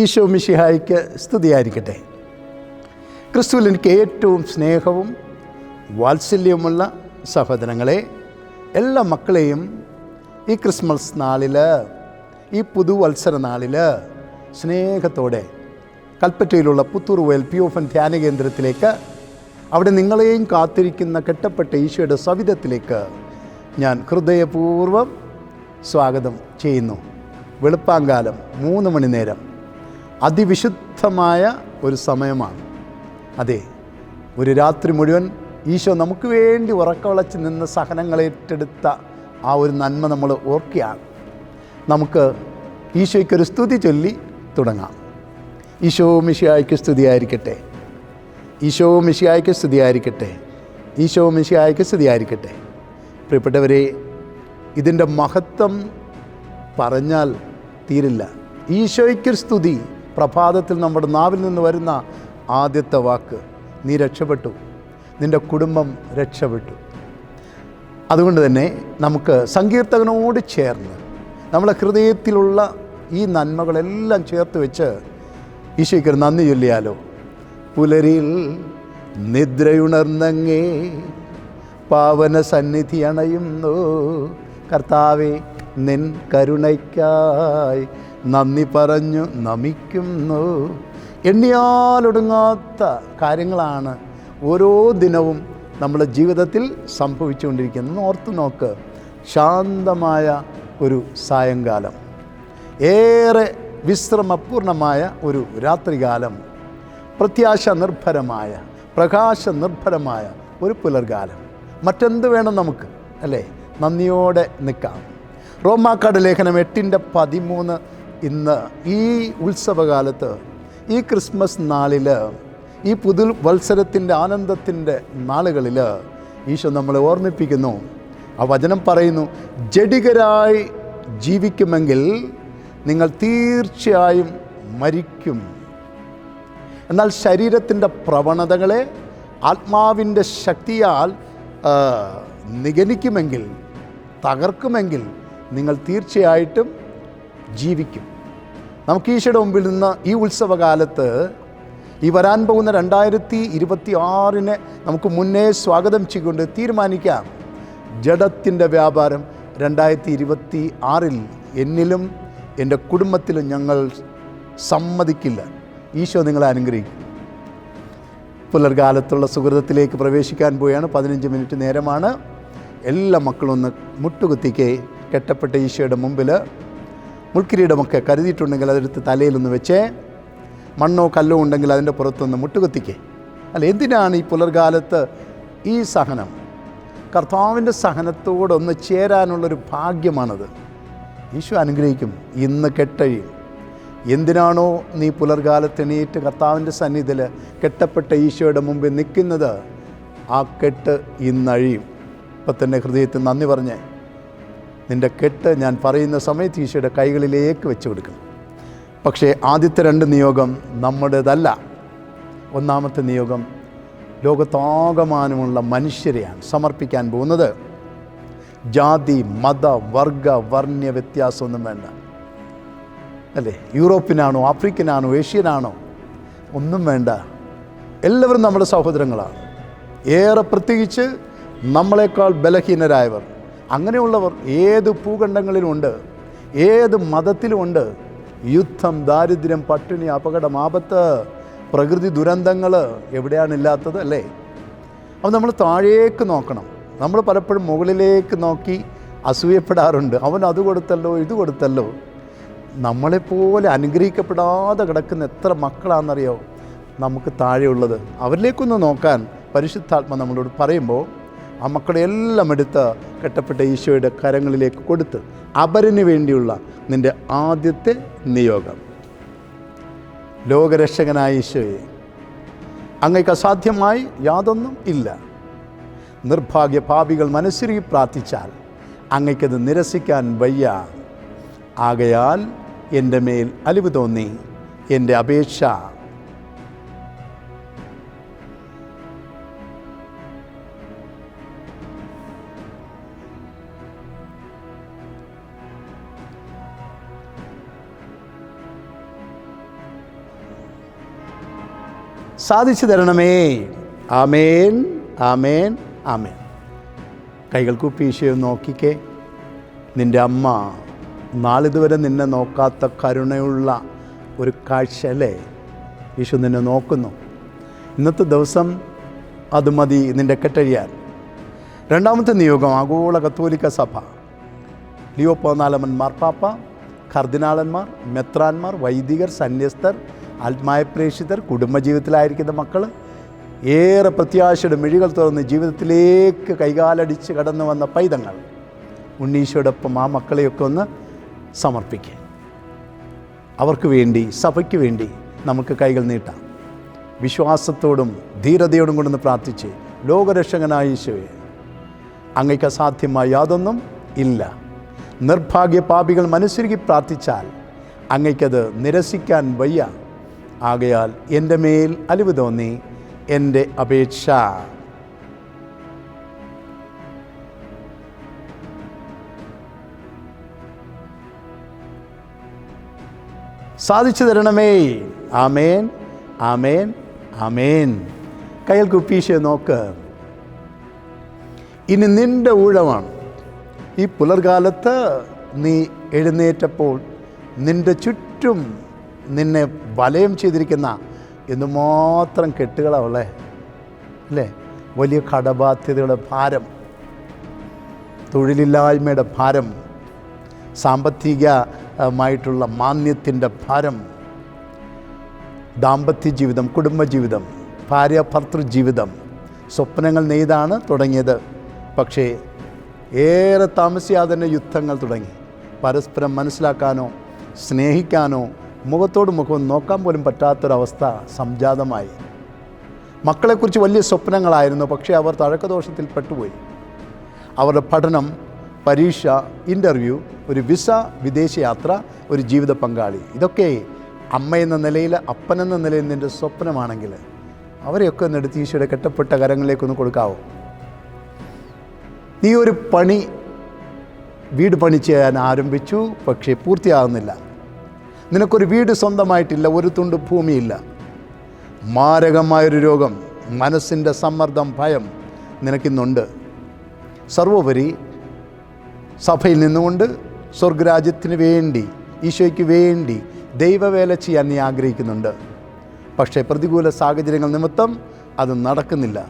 ഈശോ മിഷിഹായിക്ക് സ്തുതിയായിരിക്കട്ടെ. ക്രിസ്തുവിൽ എനിക്ക് ഏറ്റവും സ്നേഹവും വാത്സല്യവുമുള്ള സഹോദരങ്ങളെ എല്ലാ മക്കളെയും ഈ ക്രിസ്മസ് നാളിൽ ഈ പുതുവത്സര നാളിൽ സ്നേഹത്തോടെ കൽപ്പറ്റയിലുള്ള പുത്തൂർ വയൽ പി ഓഫൻ ധ്യാന കേന്ദ്രത്തിലേക്ക് അവിടെ നിങ്ങളെയും കാത്തിരിക്കുന്ന കെട്ടപ്പെട്ട ഈശോയുടെ സവിധത്തിലേക്ക് ഞാൻ ഹൃദയപൂർവം സ്വാഗതം ചെയ്യുന്നു. വെളുപ്പാങ്കാലം മൂന്ന് മണി നേരം. അതിവിശുദ്ധമായ ഒരു സമയമാണ്. അതെ ഒരു രാത്രി മുഴുവൻ ഈശോ നമുക്ക് വേണ്ടി ഉറക്കവളച്ച് നിന്ന് സഹനങ്ങളേറ്റെടുത്ത ആ ഒരു നന്മ നമ്മൾ ഓർക്കുകയാണ്. നമുക്ക് ഈശോയ്ക്കൊരു സ്തുതി ചൊല്ലി തുടങ്ങാം. ഈശോ മിഷിയായ്ക്ക് സ്തുതിയായിരിക്കട്ടെ. ഈശോ മിഷിയായ്ക്ക് സ്തുതിയായിരിക്കട്ടെ. ഈശോ മിഷിയായ്ക്ക് സ്തുതിയായിരിക്കട്ടെ. പ്രിയപ്പെട്ടവരെ ഇതിന്റെ മഹത്വം പറഞ്ഞാൽ തീരില്ല. ഈശോയ്ക്കൊരു സ്തുതി പ്രഭാതത്തിൽ നമ്മുടെ നാവിൽ നിന്ന് വരുന്ന ആദ്യത്തെ വാക്ക് നീ രക്ഷപ്പെട്ടു. നിന്റെ കുടുംബം രക്ഷപ്പെട്ടു. അതുകൊണ്ട് തന്നെ നമുക്ക് സങ്കീർത്തകനോട് ചേർന്ന് നമ്മുടെ ഹൃദയത്തിലുള്ള ഈ നന്മകളെല്ലാം ചേർത്ത് വെച്ച് ഈശോയ്ക്ക് നന്ദി ചൊല്ലിയാലോ? പുലരിൽ നിദ്രയുണർന്നങ്ങേ പാവന സന്നിധി അണയുന്നു. കർത്താവേ നിൻ കരുണയ്ക്കായി നന്ദി പറഞ്ഞു നമിക്കുന്നു. എണ്ണിയാലൊടുങ്ങാത്ത കാര്യങ്ങളാണ് ഓരോ ദിനവും നമ്മുടെ ജീവിതത്തിൽ സംഭവിച്ചുകൊണ്ടിരിക്കുന്നത്. ഓർത്ത് നോക്ക്. ശാന്തമായ ഒരു സായങ്കാലം. ഏറെ വിശ്രമപൂർണമായ ഒരു രാത്രികാലം. പ്രത്യാശ നിർഭരമായ പ്രകാശ നിർഭരമായ ഒരു പുലർകാലം. മറ്റെന്ത് വേണം നമുക്ക്? അല്ലേ? നന്ദിയോടെ നിൽക്കാം. റോമാക്കാട് ലേഖനം എട്ടിന്റെ പതിമൂന്ന് ഇന്ന് ഈ ഉത്സവകാലത്ത് ഈ ക്രിസ്മസ് നാളിൽ ഈ പുതു വത്സരത്തിന്റെ ആനന്ദത്തിന്റെ നാളുകളിൽ ഈശോ നമ്മളെ ഓർമ്മിപ്പിക്കുന്നു. ആ വചനം പറയുന്നു ജഡികരായി ജീവിക്കുമെങ്കിൽ നിങ്ങൾ തീർച്ചയായും മരിക്കും. എന്നാൽ ശരീരത്തിന്റെ പ്രവണതകളെ ആത്മാവിന്റെ ശക്തിയാൽ നിഗനിക്കുമെങ്കിൽ തകർക്കുമെങ്കിൽ നിങ്ങൾ തീർച്ചയായിട്ടും ജീവിക്കും. നമുക്ക് ഈശോയുടെ മുമ്പിൽ നിന്ന് ഈ ഉത്സവകാലത്ത് ഈ വരാൻ പോകുന്ന രണ്ടായിരത്തി ഇരുപത്തി ആറിനെ നമുക്ക് മുന്നേ സ്വാഗതം ചെയ്തുകൊണ്ട് തീരുമാനിക്കാം. ജഡത്തിന്റെ വ്യാപാരം രണ്ടായിരത്തി ഇരുപത്തി ആറിൽ എന്നിലും എന്റെ കുടുംബത്തിലും ഞങ്ങൾ സമ്മതിക്കില്ല. ഈശോ നിങ്ങളെ അനുഗ്രഹിക്കും. പുലർകാലത്തുള്ള സുഹൃതത്തിലേക്ക് പ്രവേശിക്കാൻ പോവുകയാണ് പതിനഞ്ച് മിനിറ്റ് നേരമാണ്. എല്ലാ മക്കളും ഒന്ന് മുട്ടുകുത്തിക്ക്. കെട്ടപ്പെട്ട ഈശോയുടെ മുമ്പിൽ മുൾക്കിരീടമൊക്കെ കരുതിയിട്ടുണ്ടെങ്കിൽ അതെടുത്ത് തലയിലൊന്ന് വെച്ചേ. മണ്ണോ കല്ലോ ഉണ്ടെങ്കിൽ അതിന്റെ പുറത്തൊന്ന് മുട്ടുകുത്തിക്കേ. അല്ല എന്തിനാണ് ഈ പുലർകാലത്ത് ഈ സഹനം? കർത്താവിന്റെ സഹനത്തോടൊന്ന് ചേരാനുള്ളൊരു ഭാഗ്യമാണത്. ഈശോ അനുഗ്രഹിക്കും ഇന്ന് കെട്ടഴിയും. എന്തിനാണോ നീ പുലർകാലത്ത് എണീറ്റ് കർത്താവിന്റെ സന്നിധിയിൽ കെട്ടപ്പെട്ട ഈശോയുടെ മുമ്പിൽ നിൽക്കുന്നത്? ആ കെട്ട് ഇന്നഴിയും. ഇപ്പം തന്നെ ഹൃദയത്തിൽ നന്ദി പറഞ്ഞേ. നിന്റെ കെട്ട് ഞാൻ പറയുന്ന സമയത്ത് ഈശോയുടെ കൈകളിലേക്ക് വെച്ച് കൊടുക്കണം. പക്ഷേ ആദ്യത്തെ രണ്ട് നിയോഗം നമ്മുടേതല്ല. ഒന്നാമത്തെ നിയോഗം ലോകത്താകമാനമുള്ള മനുഷ്യരെയാണ് സമർപ്പിക്കാൻ പോകുന്നത്. ജാതി മത വർഗ വർണ വ്യത്യാസമൊന്നും വേണ്ട. അല്ലേ? യൂറോപ്പിനാണോ ആഫ്രിക്കനാണോ ഏഷ്യനാണോ? ഒന്നും വേണ്ട. എല്ലാവരും നമ്മുടെ സഹോദരങ്ങളാണ്. ഏറെ പ്രത്യേകിച്ച് നമ്മളെക്കാൾ ബലഹീനരായവർ. അങ്ങനെയുള്ളവർ ഏത് ഭൂഖണ്ഡങ്ങളിലുമുണ്ട് ഏത് മതത്തിലുമുണ്ട് യുദ്ധം ദാരിദ്ര്യം പട്ടിണി അപകടം ആപത്ത് പ്രകൃതി ദുരന്തങ്ങൾ എവിടെയാണ് ഇല്ലാത്തത് അല്ലേ? അപ്പോൾ നമ്മൾ താഴേക്ക് നോക്കണം. നമ്മൾ പലപ്പോഴും മുകളിലേക്ക് നോക്കി അസൂയപ്പെടാറുണ്ട്. അവൻ അത് കൊടുത്തല്ലോ ഇത് കൊടുത്തല്ലോ. നമ്മളെപ്പോലെ അനുഗ്രഹിക്കപ്പെടാതെ കിടക്കുന്ന എത്ര മക്കളാണെന്നറിയോ? നമുക്ക് താഴെയുള്ളത്. അവരിലേക്കൊന്ന് നോക്കാൻ പരിശുദ്ധാത്മ നമ്മളോട് പറയുമ്പോൾ ആ മക്കളെ എല്ലാം എടുത്ത് കെട്ടപ്പെട്ട ഈശോയുടെ കരങ്ങളിലേക്ക് കൊടുത്ത് അപരന് വേണ്ടിയുള്ള നിന്റെ ആദ്യത്തെ നിയോഗം. ലോകരക്ഷകനായ ഈശോയെ അങ്ങേക്ക് അസാധ്യമായി യാതൊന്നും ഇല്ല. നിർഭാഗ്യ പാപികൾ മനസ്സിരുകി പ്രാർത്ഥിച്ചാൽ അങ്ങയ്ക്കത് നിരസിക്കാൻ വയ്യ. ആകയാൽ എന്റെ മേൽ അലിവ് തോന്നി എന്റെ അപേക്ഷ സാധിച്ചു തരണമേ. ആമേൻ ആമേൻ ആമേൻ. കൈകൾ കൂപ്പി ഈശോയെ നോക്കിക്കേ. നിന്റെ അമ്മ നാളിതുവരെ നിന്നെ നോക്കാത്ത കരുണയുള്ള ഒരു കാഴ്ച അല്ലേ? യേശു നിന്നെ നോക്കുന്നു. ഇന്നത്തെ ദിവസം അത് മതി നിന്റെ കെട്ടഴിയാൻ. രണ്ടാമത്തെ നിയോഗം ആഗോള കത്തോലിക്ക സഭ. ലിയോ പോന്നാലമൻ മാർപ്പാപ്പ കർദിനാളന്മാർ മെത്രാന്മാർ വൈദികർ സന്യസ്തർ ആത്മായ പ്രേക്ഷിതർ കുടുംബജീവിതത്തിലായിരിക്കുന്ന മക്കൾ ഏറെ പ്രത്യാശയുടെ മിഴികൾ തുറന്ന് ജീവിതത്തിലേക്ക് കൈകാലടിച്ച് കടന്നു വന്ന പൈതങ്ങൾ. ഉണ്ണീശോടൊപ്പം ആ മക്കളെയൊക്കെ ഒന്ന് സമർപ്പിക്കുക അവർക്ക് വേണ്ടി സഭയ്ക്ക് വേണ്ടി നമുക്ക് കൈകൾ നീട്ടാം. വിശ്വാസത്തോടും ധീരതയോടും കൊണ്ടൊന്ന് പ്രാർത്ഥിച്ച് ലോകരക്ഷകനായ ഈശോയെ അങ്ങയ്ക്ക് അസാധ്യമായ യാതൊന്നും ഇല്ല. നിർഭാഗ്യ പാപികൾ മനസ്സുരുകി പ്രാർത്ഥിച്ചാൽ അങ്ങയ്ക്കത് നിരസിക്കാൻ വയ്യ. ആകയാൽ എന്റെ മേൽ അലിവ് തോന്നി എന്റെ അപേക്ഷ. സാധിച്ചു തരണമേ ആമേൻ ആമേൻ ആമേൻ. കയ്യിൽ കുപ്പീശയെ നോക്ക്. ഇനി നിന്റെ ഊഴമാണ്. ഈ പുലർകാലത്ത് നീ എഴുന്നേറ്റപ്പോൾ നിന്റെ ചുറ്റും നിന്നെ വലയം ചെയ്തിരിക്കുന്ന എന്തുമാത്രം കെട്ടുകളാവുള്ളേ അല്ലേ? വലിയ കടബാധ്യതയുടെ ഭാരം തൊഴിലില്ലായ്മയുടെ ഭാരം സാമ്പത്തികമായിട്ടുള്ള മാന്യത്തിന്റെ ഭാരം ദാമ്പത്യ ജീവിതം കുടുംബജീവിതം ഭാര്യ ഭർത്തൃ ജീവിതം സ്വപ്നങ്ങൾ നെയ്താണ് തുടങ്ങിയത്. പക്ഷേ ഏറെ താമസിയാതെ തന്നെ യുദ്ധങ്ങൾ തുടങ്ങി. പരസ്പരം മനസ്സിലാക്കാനോ സ്നേഹിക്കാനോ മുഖത്തോട് മുഖം നോക്കാൻ പോലും പറ്റാത്തൊരവസ്ഥ സംജാതമായി. മക്കളെക്കുറിച്ച് വലിയ സ്വപ്നങ്ങളായിരുന്നു പക്ഷേ അവർ തഴക്കദോഷത്തിൽ പെട്ടുപോയി. അവരുടെ പഠനം പരീക്ഷ ഇന്റർവ്യൂ ഒരു വിസ വിദേശയാത്ര ഒരു ജീവിത പങ്കാളി. ഇതൊക്കെ അമ്മ എന്ന നിലയിൽ അപ്പനെന്ന നിലയിൽ നിന്റെ സ്വപ്നമാണെങ്കിൽ അവരെയൊക്കെ ഒന്ന് എടുത്ത് ഈശോയുടെ കെട്ടപ്പെട്ട കരങ്ങളിലേക്കൊന്ന് കൊടുക്കാവോ? നീ ഒരു പണി വീട് പണി ചെയ്യാൻ ആരംഭിച്ചു പക്ഷേ പൂർത്തിയാകുന്നില്ല. നിനക്കൊരു വീട് സ്വന്തമായിട്ടില്ല ഒരു തുണ്ട് ഭൂമിയില്ല. മാരകമായൊരു രോഗം മനസ്സിന്റെ സമ്മർദ്ദം ഭയം നിനക്കിന്നുണ്ട്. സർവോപരി സഭയിൽ നിന്നുകൊണ്ട് സ്വർഗരാജ്യത്തിന് വേണ്ടി ഈശോയ്ക്ക് വേണ്ടി ദൈവവേല ചെയ്യാൻ നീ ആഗ്രഹിക്കുന്നുണ്ട്. പക്ഷേ പ്രതികൂല സാഹചര്യങ്ങൾ നിമിത്തം അത് നടക്കുന്നില്ല.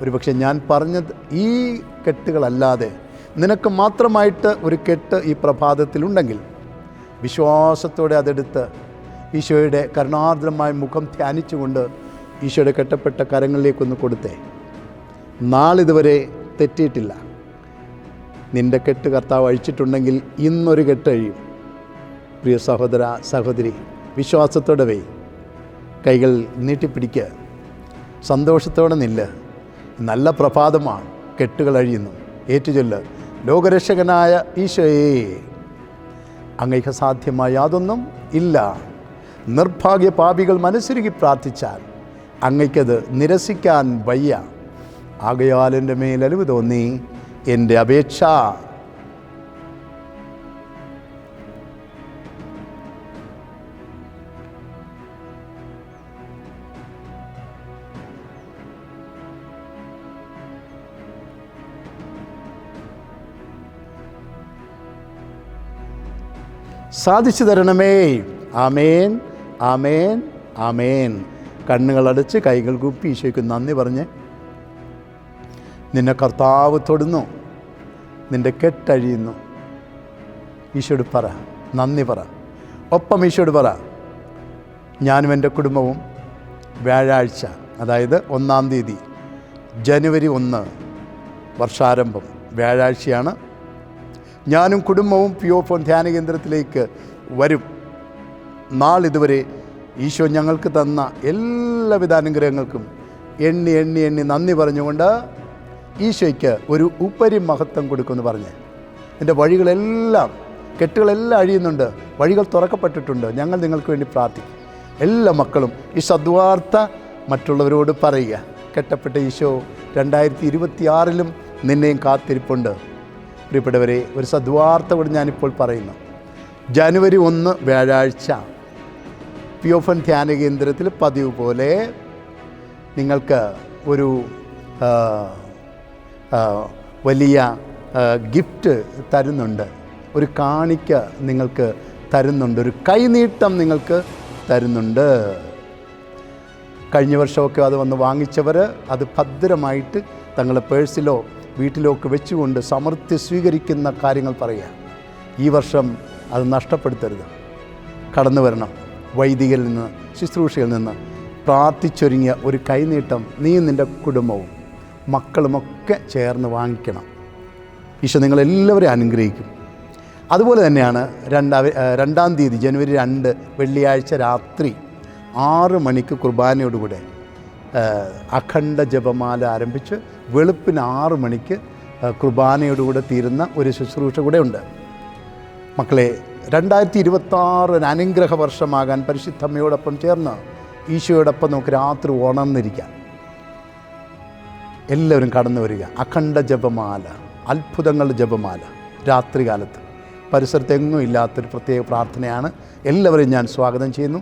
ഒരുപക്ഷെ ഞാൻ പറഞ്ഞത് ഈ കെട്ടുകളല്ലാതെ നിനക്ക് മാത്രമായിട്ട് ഒരു കെട്ട് ഈ പ്രഭാതത്തിലുണ്ടെങ്കിൽ വിശ്വാസത്തോടെ അതെടുത്ത് ഈശോയുടെ കരുണാർദ്രമായ മുഖം ധ്യാനിച്ചുകൊണ്ട് ഈശോയുടെ കെട്ടപ്പെട്ട കരങ്ങളിലേക്കൊന്ന് കൊടുത്തേ. നാളിതുവരെ തെറ്റിയിട്ടില്ല. നിന്റെ കെട്ട് കർത്താവ് അഴിച്ചിട്ടുണ്ടെങ്കിൽ ഇന്നൊരു കെട്ടഴിയും പ്രിയ സഹോദര സഹോദരി വിശ്വാസത്തോടെ വേ കൈകൾ നീട്ടിപ്പിടിക്ക്. സന്തോഷത്തോടെ നില്ല്. നല്ല പ്രഭാതമാണ് കെട്ടുകൾ അഴിയുന്നു. ഏറ്റുചൊല്ല്. ലോകരക്ഷകനായ ഈശോയെ. അങ്ങയ്ക്ക് സാധ്യമായ യാതൊന്നും ഇല്ല. നിർഭാഗ്യ പാപികൾ മനസ്സിരുകി പ്രാർത്ഥിച്ചാൽ അങ്ങയ്ക്കത് നിരസിക്കാൻ വയ്യ. ആകയാൽ എന്റെ മേലലിവ് തോന്നി. എന്റെ അപേക്ഷ സാധിച്ചു തരണമേ. ആമേൻ ആമേൻ ആമേൻ. കണ്ണുകളടച്ച് കൈകൾ കുപ്പി ഈശോയ്ക്ക് നന്ദി പറഞ്ഞ് നിന്നെ കർത്താവ് തൊടുന്നു നിന്റെ കെട്ടഴിയുന്നു. ഈശോട് പറ നന്ദി പറ. ഒപ്പം ഈശോട് പറ ഞാനും എന്റെ കുടുംബവും വ്യാഴാഴ്ച അതായത് ഒന്നാം തീയതി ജനുവരി ഒന്ന് വർഷാരംഭം വ്യാഴാഴ്ചയാണ് ഞാനും കുടുംബവും പി ഒ ഫോൺ ധ്യാന കേന്ദ്രത്തിലേക്ക് വരും. നാളിതുവരെ ഈശോ ഞങ്ങൾക്ക് തന്ന എല്ലാവിധ അനുഗ്രഹങ്ങൾക്കും എണ്ണി എണ്ണി എണ്ണി നന്ദി പറഞ്ഞുകൊണ്ട് ഈശോയ്ക്ക് ഒരു ഉപരി മഹത്വം കൊടുക്കുമെന്ന് പറഞ്ഞ്. എന്റെ വഴികളെല്ലാം കെട്ടുകളെല്ലാം അഴിയുന്നുണ്ട്. വഴികൾ തുറക്കപ്പെട്ടിട്ടുണ്ട്. ഞങ്ങൾ നിങ്ങൾക്ക് വേണ്ടി പ്രാർത്ഥിക്കും. എല്ലാ മക്കളും ഈ സദ്വാർത്ത മറ്റുള്ളവരോട് പറയുക. കെട്ടപ്പെട്ട ഈശോ രണ്ടായിരത്തി ഇരുപത്തിയാറിലും നിന്നെയും കാത്തിരിപ്പുണ്ട്. പ്രിയപ്പെട്ടവരെ ഒരു സദ്വാർത്ത കൂടി ഞാനിപ്പോൾ പറയുന്നു. ജനുവരി ഒന്ന് വ്യാഴാഴ്ച പിയോഫൻ ധ്യാന കേന്ദ്രത്തിൽ പതിവ് പോലെ നിങ്ങൾക്ക് ഒരു വലിയ ഗിഫ്റ്റ് തരുന്നുണ്ട്. ഒരു കാണിക്ക നിങ്ങൾക്ക് തരുന്നുണ്ട്. ഒരു കൈനീട്ടം നിങ്ങൾക്ക് തരുന്നുണ്ട്. കഴിഞ്ഞ വർഷമൊക്കെ അത് വന്ന് വാങ്ങിച്ചവർ അത് ഭദ്രമായിട്ട് തങ്ങളുടെ പേഴ്സിലോ വീട്ടിലോ ഒക്കെ വെച്ചുകൊണ്ട് സമൃദ്ധി സ്വീകരിക്കുന്ന കാര്യങ്ങൾ പറയുക. ഈ വർഷം അത് നഷ്ടപ്പെടുത്തരുത്. കടന്നു വരണം. വൈദികരിൽ നിന്ന് ശുശ്രൂഷയിൽ നിന്ന് പ്രാർത്ഥിച്ചൊരുങ്ങിയ ഒരു കൈനീട്ടം നീ നിന്റെ കുടുംബവും മക്കളുമൊക്കെ ചേർന്ന് വാങ്ങിക്കണം. ഈശോ നിങ്ങളെല്ലാവരെയും അനുഗ്രഹിക്കും. അതുപോലെ തന്നെയാണ് രണ്ടാം രണ്ടാം തീയതി ജനുവരി രണ്ട് വെള്ളിയാഴ്ച രാത്രി ആറ് മണിക്ക് കുർബാനയോടുകൂടെ അഖണ്ഡ ജപമാല ആരംഭിച്ച് വെളുപ്പിന് ആറ് മണിക്ക് കുർബാനയോടുകൂടെ തീരുന്ന ഒരു ശുശ്രൂഷ കൂടെ ഉണ്ട്. മക്കളെ രണ്ടായിരത്തി ഇരുപത്താറ് ഒരു അനുഗ്രഹ വർഷമാകാൻ പരിശുദ്ധമ്മയോടൊപ്പം ചേർന്ന് ഈശോയോടൊപ്പം നമുക്ക് രാത്രി ഉണർന്നിരിക്കാം. എല്ലാവരും കടന്നു വരിക. അഖണ്ഡ ജപമാല അത്ഭുതങ്ങളുടെ ജപമാല രാത്രികാലത്ത്. പരിസരത്തെങ്ങും ഇല്ലാത്തൊരു പ്രത്യേക പ്രാർത്ഥനയാണ്. എല്ലാവരെയും ഞാൻ സ്വാഗതം ചെയ്യുന്നു.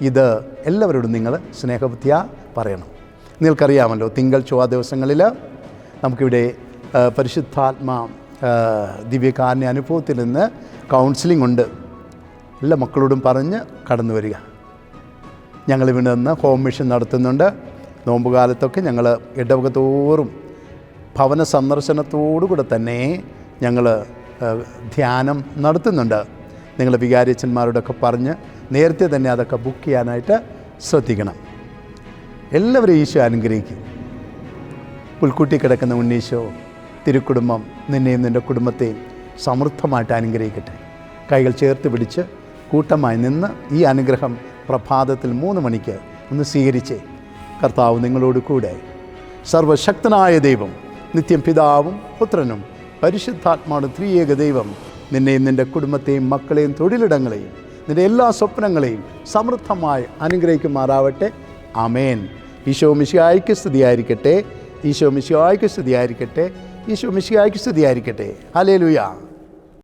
ഇത് എല്ലാവരോടും നിങ്ങൾ സ്നേഹബുദ്ധിയ പറയണം. നിങ്ങൾക്കറിയാമല്ലോ തിങ്കൾ ചൊവ്വ ദിവസങ്ങളിൽ നമുക്കിവിടെ പരിശുദ്ധാത്മാ ആ, ദിവ്യകാരുണ്യ അനുഭവത്തിൽ നിന്ന് കൗൺസിലിംഗ് ഉണ്ട്. എല്ലാ മക്കളോടും പറഞ്ഞ് കടന്നു വരിക. ഞങ്ങൾ ഇവിടെ നിന്ന് ഹോം മിഷൻ നടത്തുന്നുണ്ട്. നോമ്പുകാലത്തൊക്കെ ഞങ്ങൾ ഇടവക തോറും ഭവന സന്ദർശനത്തോടുകൂടെ തന്നെ ഞങ്ങൾ ധ്യാനം നടത്തുന്നുണ്ട്. നിങ്ങൾ വികാരിച്ചന്മാരോടൊക്കെ പറഞ്ഞ് നേരത്തെ തന്നെ അതൊക്കെ ബുക്ക് ചെയ്യാനായിട്ട് ശ്രദ്ധിക്കണം. എല്ലാവരും ഈശോ അനുഗ്രഹിക്കും. പുൽക്കൂട്ടി കിടക്കുന്ന ഉണ്ണീശോ തിരുക്കുടുംബം നിന്നെയും നിന്റെ കുടുംബത്തെയും സമൃദ്ധമായിട്ട് അനുഗ്രഹിക്കട്ടെ. കൈകൾ ചേർത്ത് പിടിച്ച് കൂട്ടമായി നിന്ന് ഈ അനുഗ്രഹം പ്രഭാതത്തിൽ മൂന്ന് മണിക്ക് ഒന്ന് സ്വീകരിച്ച്. കർത്താവ് നിങ്ങളോട് കൂടെ. സർവശക്തനായ ദൈവം നിത്യം പിതാവും പുത്രനും പരിശുദ്ധാത്മാവും ത്രിയേക ദൈവം നിന്നെയും നിന്റെ കുടുംബത്തെയും മക്കളെയും തൊഴിലിടങ്ങളെയും നിന്റെ എല്ലാ സ്വപ്നങ്ങളെയും സമൃദ്ധമായി അനുഗ്രഹിക്കുമാറാവട്ടെ. അമേൻ ഈശോ മിശിഹായ്ക്ക് സ്തുതിയായിരിക്കട്ടെ. ഈശോ മിശിഹായ്ക്ക് സ്തുതിയായിരിക്കട്ടെ. ഈശോ മിശിഹായ്ക്ക് സ്തുതിയായിരിക്കട്ടെ. ഹലേ